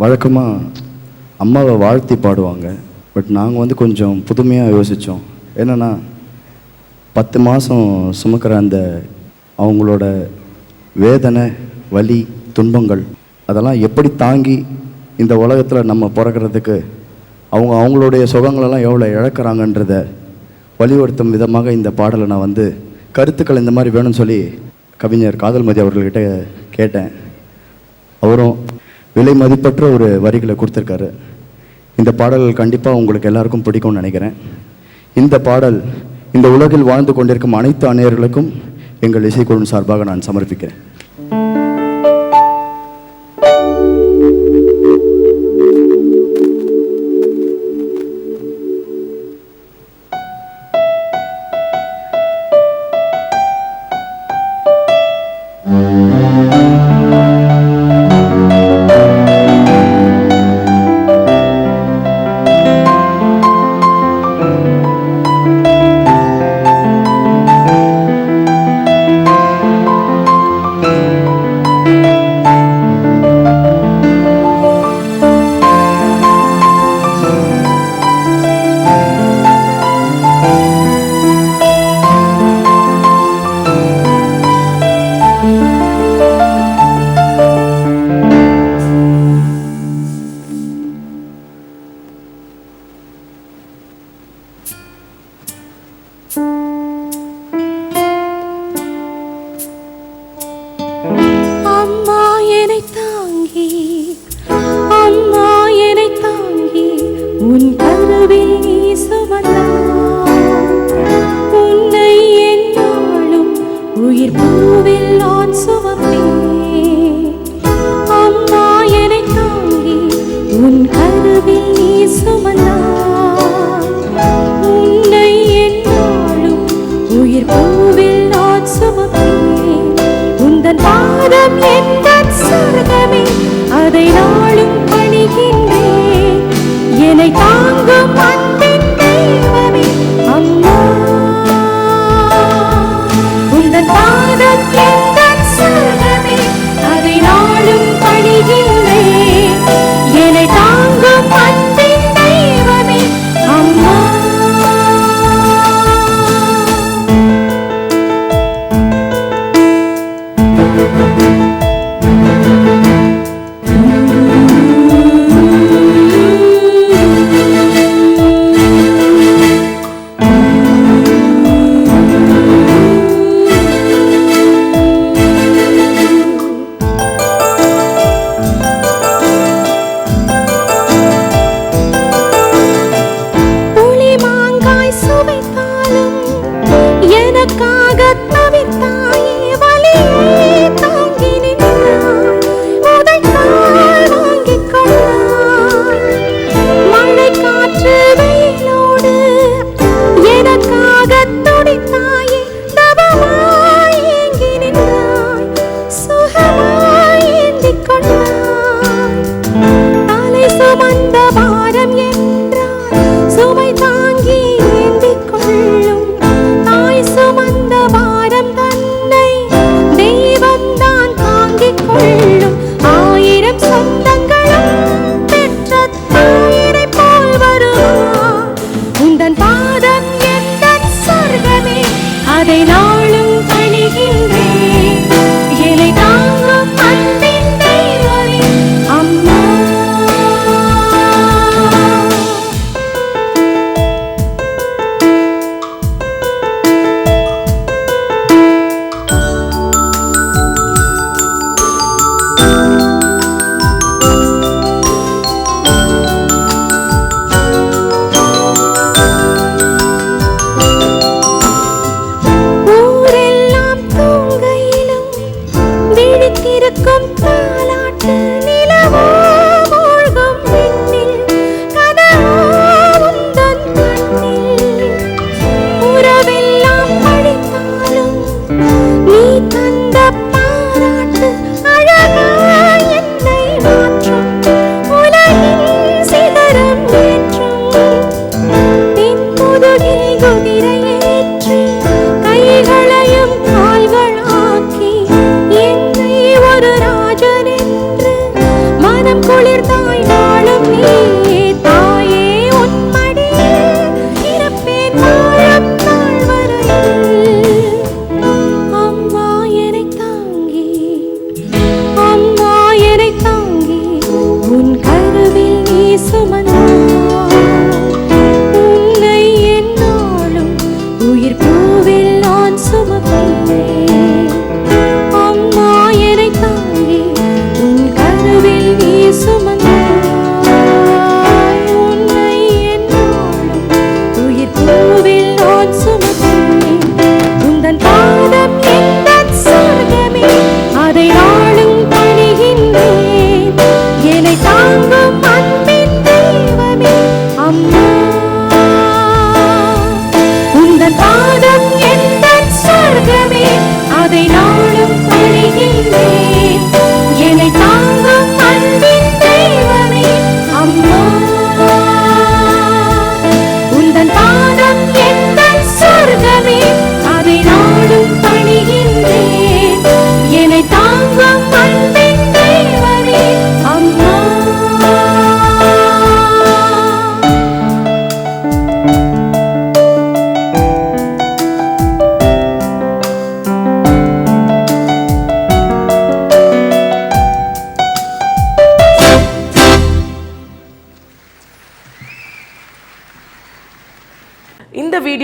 வழக்கமாக அம்மாவை வாழ்த்தி பாடுவாங்க. பட் நாங்கள் வந்து கொஞ்சம் புதுமையாக யோசித்தோம் என்னென்னா பத்து மாதம் சுமக்கிற அந்த அவங்களோட வேதனை வலி துன்பங்கள் அதெல்லாம் எப்படி தாங்கி இந்த உலகத்தில் நம்ம பிறக்கிறதுக்கு அவங்க அவங்களுடைய சுகங்களெல்லாம் எவ்வளோ இழக்கிறாங்கன்றத வலியுறுத்தும் விதமாக இந்த பாடலை நான் வந்து கருத்துக்கள் இந்த மாதிரி வேணும்னு சொல்லி கவிஞர் காதல்மதி அவர்கள்கிட்ட கேட்டேன். அவரும் விலை மதிப்பற்ற ஒரு வரிகளை கொடுத்துருக்காரு. இந்த பாடல் கண்டிப்பாக உங்களுக்கு எல்லாருக்கும் பிடிக்கும்னு நினைக்கிறேன். இந்த பாடல் இந்த உலகில் வாழ்ந்து கொண்டிருக்கும் அனைத்து அணையர்களுக்கும் எங்கள் இசைக்குழு சார்பாக நான் சமர்ப்பிக்கிறேன். அம்மா என்னை தாங்கி அம்மா என்னை தாங்கி உன் கருவில் நீ சுமந்தாய் உன்னை என்னாலும் உயிர் பூவில் நான் சுமப்பேன். அம்மா என்னை தாங்கி உன் கருவில் நீ சுமந்தாய் அதை நாளும் பணிகின்றேன் என்னை தாங்கும்